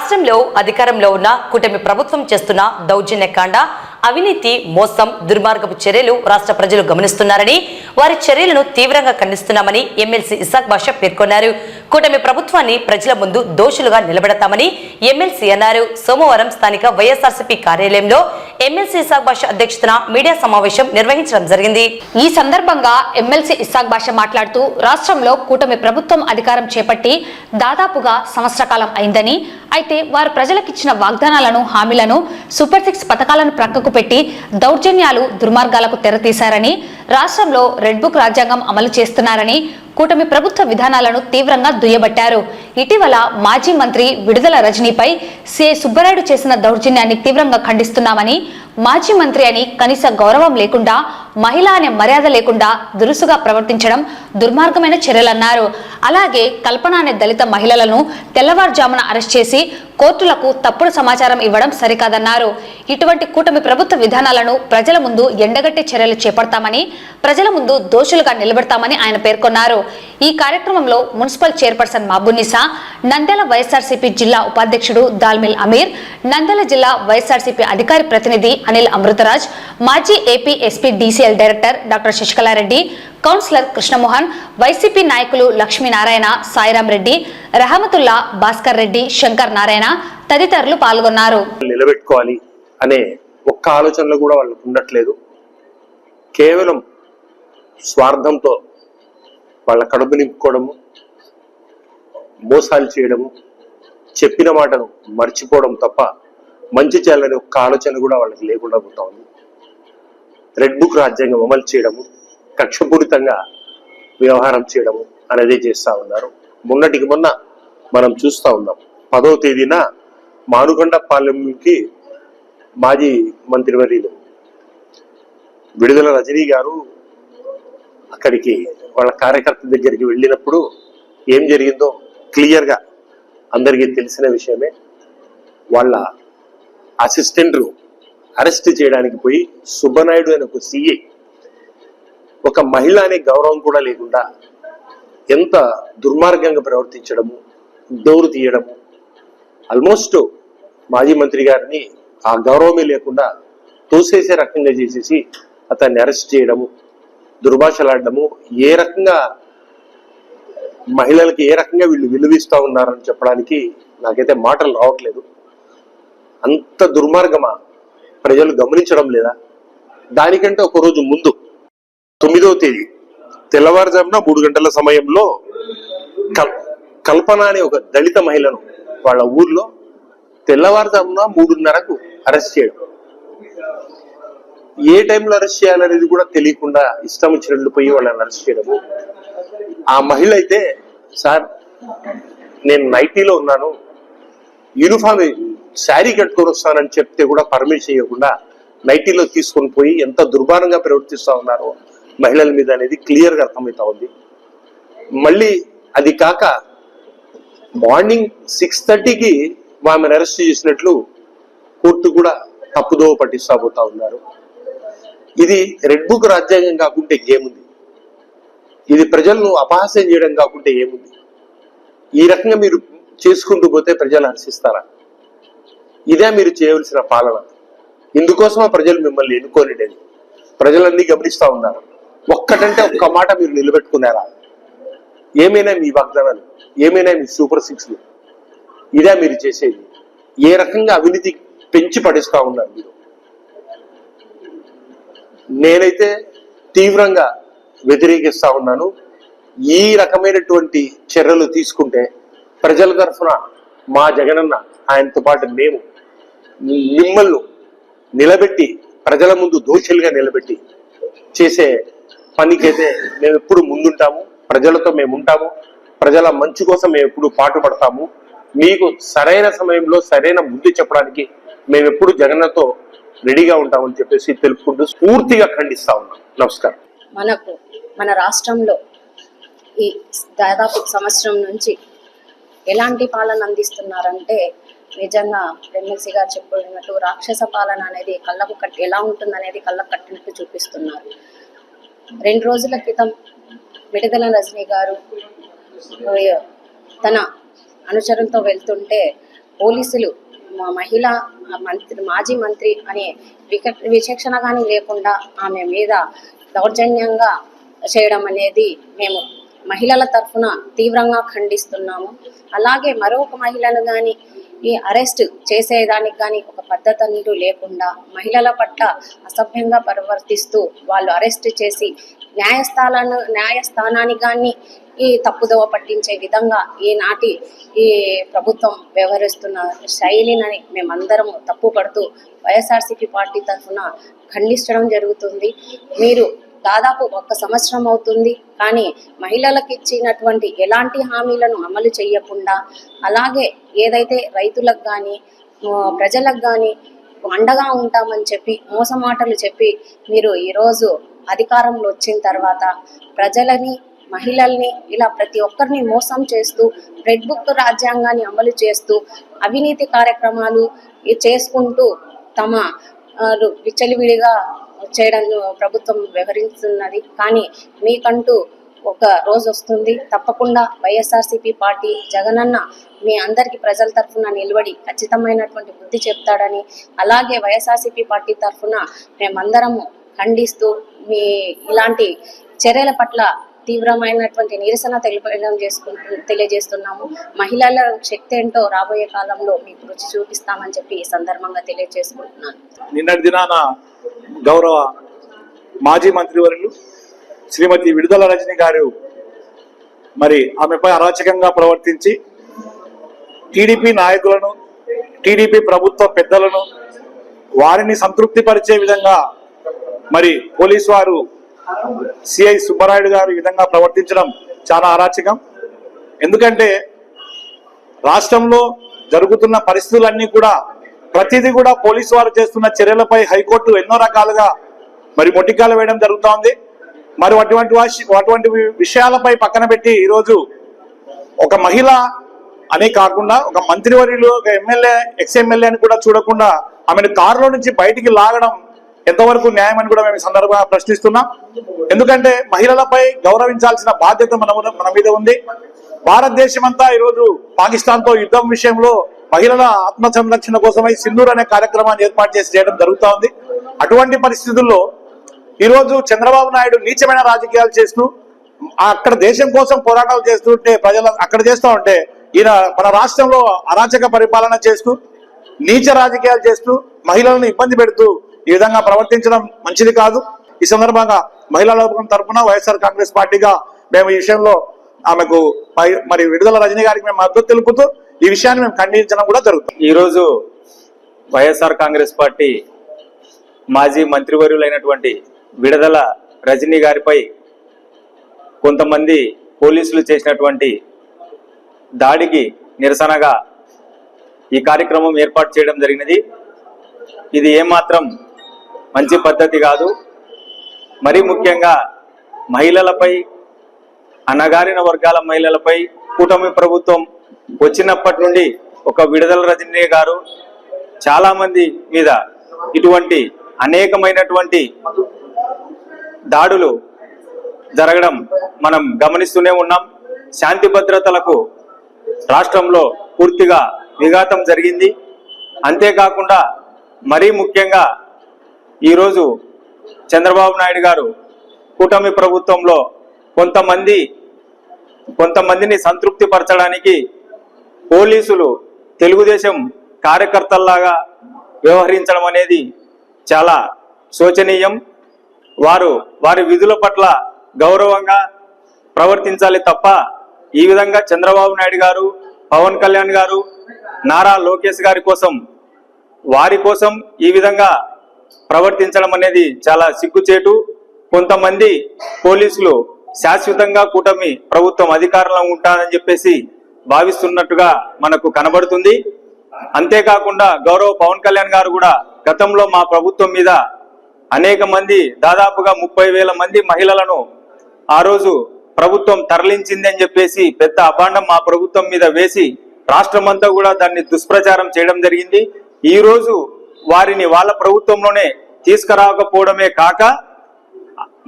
రాష్ట్రంలో అధికారంలో ఉన్న కూటమి ప్రభుత్వం చేస్తున్న దౌర్జన్యకాండ అవినీతి మోసం దుర్మార్గపు చర్యలు రాష్ట్ర ప్రజలు గమనిస్తున్నారని వారి చర్యలను తీవ్రంగా ఖండిస్తున్నామని ఎమ్మెల్సీ ఇసాక్ బాషా పేర్కొన్నారు. కూటమి ప్రభుత్వాన్ని ప్రజల ముందు దోషులుగా నిలబెడతామని ఎమ్మెల్సీ అన్నారు. సోమవారం స్థానిక వైఎస్ఆర్సీపీ కార్యాలయంలో ఎమ్మెల్సీ ఇసాక్ బాషా అధ్యక్షతన మీడియా సమావేశం నిర్వహించడం జరిగింది. ఈ సందర్భంగా ఎమ్మెల్సీ ఇసాక్ బాషా మాట్లాడుతూ రాష్ట్రంలో కూటమి ప్రభుత్వం అధికారం చేపట్టి దాదాపుగా సంవత్సర కాలం అయిందని అయితే వారు ప్రజలకిచ్చిన వాగ్దానాలను హామీలను సూపర్ సిక్స్ పథకాలను ప్రక్కకు పెట్టి దౌర్జన్యాలు దుర్మార్గాలకు తెరతీశారని రాష్ట్రంలో రెడ్ బుక్ రాజ్యాంగం అమలు చేస్తున్నారని కూటమి ప్రభుత్వ విధానాలను తీవ్రంగా దుయ్యబట్టారు. ఇటీవల మాజీ మంత్రి విడుదల రజనీపై సిఐ సుబ్బరాయుడు చేసిన దౌర్జన్యాన్ని తీవ్రంగా ఖండిస్తున్నామని మాజీ మంత్రి అని కనీస గౌరవం లేకుండా మహిళ అనే మర్యాద లేకుండా దురుసుగా ప్రవర్తించడం దుర్మార్గమైన చర్యలన్నారు. అలాగే కల్పన అనే దళిత మహిళలను తెల్లవారుజామున అరెస్ట్ చేసి కోర్టులకు తప్పుడు సమాచారం ఇవ్వడం సరికాదన్నారు. ఇటువంటి కూటమి ప్రభుత్వ విధానాలను ప్రజల ముందు ఎండగట్టే చర్యలు చేపడతామని ప్రజల ముందు దోషులుగా నిలబెడతామని ఆయన పేర్కొన్నారు. ఈ కార్యక్రమంలో municipal chairperson Mabunisa Nandyal YSRCP జిల్లా ఉపాధ్యక్షుడు దాల్మిల్ అమీర్ నంద్యాల జిల్లా వైఎస్ఆర్సీపీ అధికారి ప్రతినిధి అనిల్ అమృతరాజ్ మాజీ AP SP DCL director doctor Sasikalareddy councillor Krishnamohan YCP నాయకులు లక్ష్మీనారాయణ సాయిరాం రెడ్డి రహమతుల్లా భాస్కర్ రెడ్డి శంకర్ నారాయణ తదితరులు పాల్గొన్నారు. నిలబెట్టుకోవాలి అనే ఒక్క ఆలోచనలు కూడా వాళ్ళకు ఉండట్లేదు. కేవలం స్వార్థంతో వాళ్ళ కడుపు నింపుకోవడము మోసాలు చేయడము చెప్పిన మాటను మర్చిపోవడం తప్ప మంచి చేయాలనే ఒక్క ఆలోచన కూడా వాళ్ళకి లేకుండా పోతా ఉంది. రెడ్ బుక్ రాజ్యాంగం అమలు చేయడము కక్షపూరితంగా వ్యవహారం చేయడము అనేది చేస్తూ ఉన్నారు. మొన్నటికి మొన్న మనం చూస్తూ ఉన్నాం. పదవ తేదీన మానుకొండ పాలెంకి మాజీ మంత్రివర్యులు విడుదల రజనీ గారు అక్కడికి వాళ్ళ కార్యకర్త దగ్గరికి వెళ్ళినప్పుడు ఏం జరిగిందో క్లియర్గా అందరికీ తెలిసిన విషయమే. వాళ్ళ అసిస్టెంట్ అరెస్ట్ చేయడానికి పోయి సుబ్బనాయుడు అనే ఒక సీఏ ఒక మహిళ అనే గౌరవం కూడా లేకుండా ఎంత దుర్మార్గంగా ప్రవర్తించడము డోరు తీయడము ఆల్మోస్ట్ మాజీ మంత్రి గారిని ఆ గౌరవమే లేకుండా తోసేసే రకంగా చేసేసి అతన్ని అరెస్ట్ చేయడము దుర్భాషలాడడము ఏ రకంగా మహిళలకి ఏ రకంగా వీళ్ళు విలువిస్తూ ఉన్నారని చెప్పడానికి నాకైతే మాటలు రావట్లేదు. అంత దుర్మార్గమా? ప్రజలు గమనించడం లేదా? దానికంటే ఒక రోజు ముందు తొమ్మిదవ తేదీ తెల్లవారుజామున మూడు గంటల సమయంలో కల్ కల్పన అనే ఒక దళిత మహిళను వాళ్ళ ఊర్లో తెల్లవారుజామున మూడున్నరకు అరెస్ట్ చేయడం. ఏ టైంలో అరెస్ట్ చేయాలనేది కూడా తెలియకుండా ఇష్టం వచ్చినట్లు పోయి వాళ్ళని అరెస్ట్ చేయడము ఆ మహిళ అయితే సార్ నేను నైటీలో ఉన్నాను. యూనిఫామ్ శారీ కట్టుకొని వస్తానని చెప్తే కూడా పర్మిషన్ ఇవ్వకుండా నైటీలో తీసుకొని పోయి ఎంత దుర్భారంగా ప్రవర్తిస్తూ ఉన్నారో మహిళల మీద అనేది క్లియర్గా అర్థమవుతా ఉంది. మళ్ళీ అది కాక మార్నింగ్ సిక్స్ థర్టీకి ఆమెను అరెస్ట్ చేసినట్లు కోర్టు కూడా తప్పుదో పట్టిస్తా పోతా ఉన్నారు. ఇది రెడ్ బుక్ రాజ్యాంగం కాకుంటే ఇంకేముంది? ఇది ప్రజలను అపహాస్యం చేయడం కాకుంటే ఏముంది? ఈ రకంగా మీరు చేసుకుంటూ పోతే ప్రజలు హర్షిస్తారా? ఇదే మీరు చేయవలసిన పాలన. ఇందుకోసమా ప్రజలు మిమ్మల్ని ఎన్నుకోలేదు ప్రజలన్నీ గమనిస్తూ ఉన్నారు. ఒక్కటంటే ఒక్క మాట మీరు నిలబెట్టుకున్నారా? ఏమైనా మీ వాగ్దానాలు ఏమైనా మీ సూపర్ సిక్స్లు ఇదే మీరు చేసేది. ఏ రకంగా అవినీతి పెంచి పడిస్తూ ఉన్నారు మీరు? నేనైతే తీవ్రంగా వ్యతిరేకిస్తా ఉన్నాను. ఈ రకమైనటువంటి చర్యలు తీసుకుంటే ప్రజల తరఫున మా జగనన్న ఆయనతో పాటు మేము మిమ్మల్ని నిలబెట్టి ప్రజల ముందు దోషులుగా నిలబెట్టి చేసే పనికైతే మేము ఎప్పుడు ముందుంటాము. ప్రజలతో మేము ఉంటాము. ప్రజల మంచి కోసం మేము ఎప్పుడు పాటుపడతాము. మీకు సరైన సమయంలో సరైన బుద్ధి చెప్పడానికి మేము ఎప్పుడు జగన్తో రెడీగా ఉంటామని చెప్పేసి తెలుపుకుంటూ పూర్తిగా ఖండిస్తా ఉన్నాం. నమస్కారం. మనకు మన రాష్ట్రంలో ఈ దాదాపు సంవత్సరం నుంచి ఎలాంటి పాలన అందిస్తున్నారంటే నిజంగా ఎమ్మెల్సీ గారు చెప్పుకున్నట్టు రాక్షస పాలన అనేది కళ్ళకు కట్టి ఎలా ఉంటుందనేది కళ్ళకు కట్టినట్టు చూపిస్తున్నారు. రెండు రోజుల క్రితం విడుదల రజనీ గారు తన అనుచరులతో వెళ్తుంటే పోలీసులు మా మహిళా మంత్రి మాజీ మంత్రి అనే విక విచక్షణ కానీ లేకుండా ఆమె మీద దౌర్జన్యంగా చేయడం అనేది మేము మహిళల తరఫున తీవ్రంగా ఖండిస్తున్నాము. అలాగే మరొక మహిళను కానీ ఈ అరెస్ట్ చేసేదానికి కానీ ఒక పద్ధతి అంటూ లేకుండా మహిళల పట్ల అసభ్యంగా ప్రవర్తిస్తూ వాళ్ళు అరెస్ట్ చేసి న్యాయస్థానాన్ని న్యాయస్థానానికి కానీ ఈ తప్పుదోవ పట్టించే విధంగా ఈనాటి ఈ ప్రభుత్వం వ్యవహరిస్తున్న శైలిని మేమందరము తప్పుపడుతూ వైఎస్ఆర్సీపీ పార్టీ తరఫున ఖండించడం జరుగుతుంది. మీరు దాదాపు ఒక సంవత్సరం అవుతుంది. కానీ మహిళలకు ఇచ్చినటువంటి ఎలాంటి హామీలను అమలు చేయకుండా అలాగే ఏదైతే రైతులకు కానీ ప్రజలకు కానీ అండగా ఉంటామని చెప్పి మోసమాటలు చెప్పి మీరు ఈరోజు అధికారంలో వచ్చిన తర్వాత ప్రజలని మహిళల్ని ఇలా ప్రతి ఒక్కరిని మోసం చేస్తూ రెడ్ బుక్ రాజ్యాంగాన్ని అమలు చేస్తూ అవినీతి కార్యక్రమాలు చేసుకుంటూ తమ విచ్చలివిడిగా చేయడం ప్రభుత్వం వ్యవహరిస్తున్నది. కానీ మీకంటూ ఒక రోజు వస్తుంది. తప్పకుండా వైఎస్ఆర్సీపీ పార్టీ జగనన్న మీ అందరికి ప్రజల తరఫున నిలబడి ఖచ్చితమైనటువంటి బుద్ధి చెప్తాడని అలాగే వైఎస్ఆర్సీపీ పార్టీ తరఫున మేమందరము ఖండిస్తూ మీ ఇలాంటి చర్యల పట్ల తీవ్రమైనటువంటి నిరసన తెలిపడం చేసుకుంటూ తెలియజేస్తున్నాము. మహిళల శక్తి ఏంటో రాబోయే కాలంలో మీకు రుచి చూపిస్తామని చెప్పి ఈ సందర్భంగా తెలియజేసుకుంటున్నాను. నిన్నటి దినాన గౌరవ మాజీ మంత్రివర్యులు శ్రీమతి విడుదల రజని గారు మరి ఆమెపై అరాచకంగా ప్రవర్తించి టీడీపీ నాయకులను టీడీపీ ప్రభుత్వ పెద్దలను వారిని సంతృప్తిపరిచే విధంగా మరి పోలీసు వారు సిఐ సుబ్బరాయుడు గారు ఈ విధంగా ప్రవర్తించడం చాలా అరాచకం. ఎందుకంటే రాష్ట్రంలో జరుగుతున్న పరిస్థితులన్నీ కూడా ప్రతిదీ కూడా పోలీసు వారు చేస్తున్న చర్యలపై హైకోర్టు ఎన్నో రకాలుగా మరి మొట్టికాలు వేయడం జరుగుతోంది. మరి అటువంటి అటువంటి విషయాలపై పక్కన పెట్టి ఈరోజు ఒక మహిళ అనే కాకుండా ఒక మంత్రివర్యులు ఒక ఎమ్మెల్యే ఎక్స్ ఎమ్మెల్యే అని కూడా చూడకుండా ఆమెను కారులో నుంచి బయటికి లాగడం ఎంతవరకు న్యాయం అని కూడా మేము ఈ సందర్భంగా ప్రశ్నిస్తున్నాం. ఎందుకంటే మహిళలపై గౌరవించాల్సిన బాధ్యత మన మన మీద ఉంది. భారతదేశం అంతా ఈరోజు పాకిస్తాన్తో యుద్ధం విషయంలో మహిళల ఆత్మ సంరక్షణ కోసమై సింధూర్ అనే కార్యక్రమాన్ని ఏర్పాటు చేసి చేయడం జరుగుతూ ఉంది. అటువంటి పరిస్థితుల్లో ఈరోజు చంద్రబాబు నాయుడు నీచమైన రాజకీయాలు చేస్తూ అక్కడ దేశం కోసం పోరాటాలు చేస్తుంటే ప్రజలు అక్కడ చేస్తూ ఉంటే ఈయన మన రాష్ట్రంలో అరాచక పరిపాలన చేస్తూ నీచ రాజకీయాలు చేస్తూ మహిళలను ఇబ్బంది పెడుతూ ఈ విధంగా ప్రవర్తించడం మంచిది కాదు. ఈ సందర్భంగా మహిళా లోపకం తరఫున వైఎస్ఆర్ కాంగ్రెస్ పార్టీగా మేము ఈ విషయంలో ఆమెకు పై- మరి విడుదల రజనీ గారికి మేము మద్దతు తెలుపుతూ ఈ విషయాన్ని మేము ఖండించడం కూడా జరుగుతుంది. ఈరోజు వైఎస్ఆర్ కాంగ్రెస్ పార్టీ మాజీ మంత్రివర్యులైనటువంటి విడదల రజనీ గారిపై కొంతమంది పోలీసులు చేసినటువంటి దాడికి నిరసనగా ఈ కార్యక్రమం ఏర్పాటు చేయడం జరిగినది. ఇది ఏమాత్రం మంచి పద్ధతి కాదు. మరీ ముఖ్యంగా మహిళలపై అణగారిన వర్గాల మహిళలపై కూటమి ప్రభుత్వం వచ్చినప్పటి నుండి ఒక విడుదల రజనీ గారు చాలామంది మీద ఇటువంటి అనేకమైనటువంటి దాడులు జరగడం మనం గమనిస్తూనే ఉన్నాం. శాంతి భద్రతలకు రాష్ట్రంలో పూర్తిగా విఘాతం జరిగింది. అంతేకాకుండా మరీ ముఖ్యంగా ఈరోజు చంద్రబాబు నాయుడు గారు కూటమి ప్రభుత్వంలో కొంతమంది కొంతమందిని సంతృప్తి పరచడానికి పోలీసులు తెలుగుదేశం కార్యకర్తల్లాగా వ్యవహరించడం అనేది చాలా శోచనీయం. వారు వారి విధుల పట్ల గౌరవంగా ప్రవర్తించాలి తప్ప ఈ విధంగా చంద్రబాబు నాయుడు గారు పవన్ కళ్యాణ్ గారు నారా లోకేష్ గారి కోసం వారి కోసం ఈ విధంగా ప్రవర్తించడం అనేది చాలా సిగ్గుచేటు. కొంతమంది పోలీసులు శాశ్వతంగా కూటమి ప్రభుత్వం అధికారంలో ఉంటారని చెప్పేసి భావిస్తున్నట్టుగా మనకు కనబడుతుంది. అంతేకాకుండా గౌరవ పవన్ కళ్యాణ్ గారు కూడా గతంలో మా ప్రభుత్వం మీద అనేక మంది దాదాపుగా ముప్పై వేల మంది మహిళలను ఆ రోజు ప్రభుత్వం తరలించింది అని చెప్పేసి పెద్ద అభాండం మా ప్రభుత్వం మీద వేసి రాష్ట్రమంతా కూడా దాన్ని దుష్ప్రచారం చేయడం జరిగింది. ఈ రోజు వారిని వాళ్ళ ప్రభుత్వంలోనే తీసుకురాకపోవడమే కాక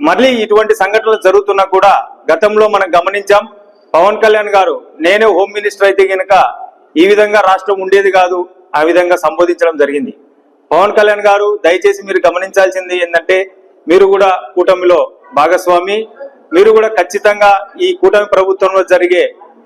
మళ్ళీ ఇటువంటి సంఘటనలు జరుగుతున్నా కూడా గతంలో మనం గమనించాం. పవన్ కళ్యాణ్ గారు నేనే హోమ్ మినిస్టర్ అయితే గనుక ఈ విధంగా రాష్ట్రం ఉండేది కాదు ఆ విధంగా సంబోధించడం జరిగింది. పవన్ కళ్యాణ్ గారు దయచేసి మీరు గమనించాల్సింది ఏంటంటే మీరు కూడా కూటమిలో భాగస్వామి మీరు కూడా ఖచ్చితంగా ఈ కూటమి ప్రభుత్వంలో జరిగే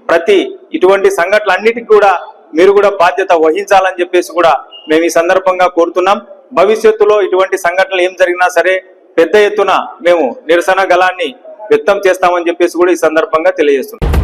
ప్రతి ఇటువంటి సంఘటనలన్నిటికీ కూడా మీరు కూడా బాధ్యత వహించాలని చెప్పేసి కూడా మేము ఈ సందర్భంగా కోరుతున్నాం. భవిష్యత్తులో ఇటువంటి సంఘటనలు ఏం జరిగినా సరే పెద్ద ఎత్తున మేము నిరసన గలాన్ని వ్యక్తం చేస్తామని చెప్పేసి కూడా ఈ సందర్భంగా తెలియజేస్తున్నాం.